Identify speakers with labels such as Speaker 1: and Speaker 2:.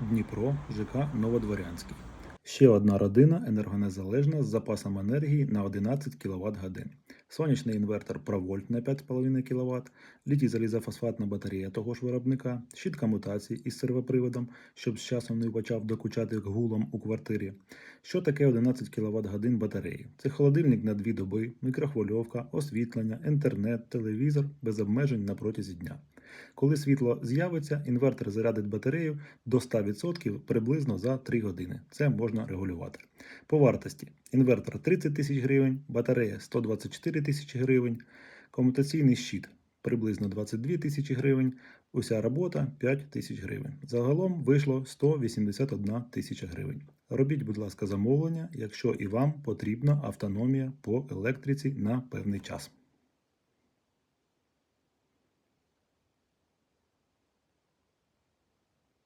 Speaker 1: Дніпро, ЖК Новодворянський. Ще одна родина енергонезалежна з запасом енергії на 11 кВт годин. Сонячний інвертор Провольт на 5,5 кВт, літій залізофосфатна батарея того ж виробника, щітка мутацій із сервоприводом, щоб з часом не почав докучати гулом у квартирі. Що таке 11 кВт годин батареї? Це холодильник на дві доби, мікрохвильовка, освітлення, інтернет, телевізор без обмежень на протязі дня. Коли світло з'явиться, інвертор зарядить батарею до 100% приблизно за 3 години. Це можна регулювати. По вартості інвертор 30 тисяч гривень, батарея 124 тисячі гривень, комутаційний щит приблизно 22 тисячі гривень, уся робота 5 тисяч гривень. Загалом вийшло 181 тисяча гривень. Робіть, будь ласка, замовлення, якщо і вам потрібна автономія по електриці на певний час.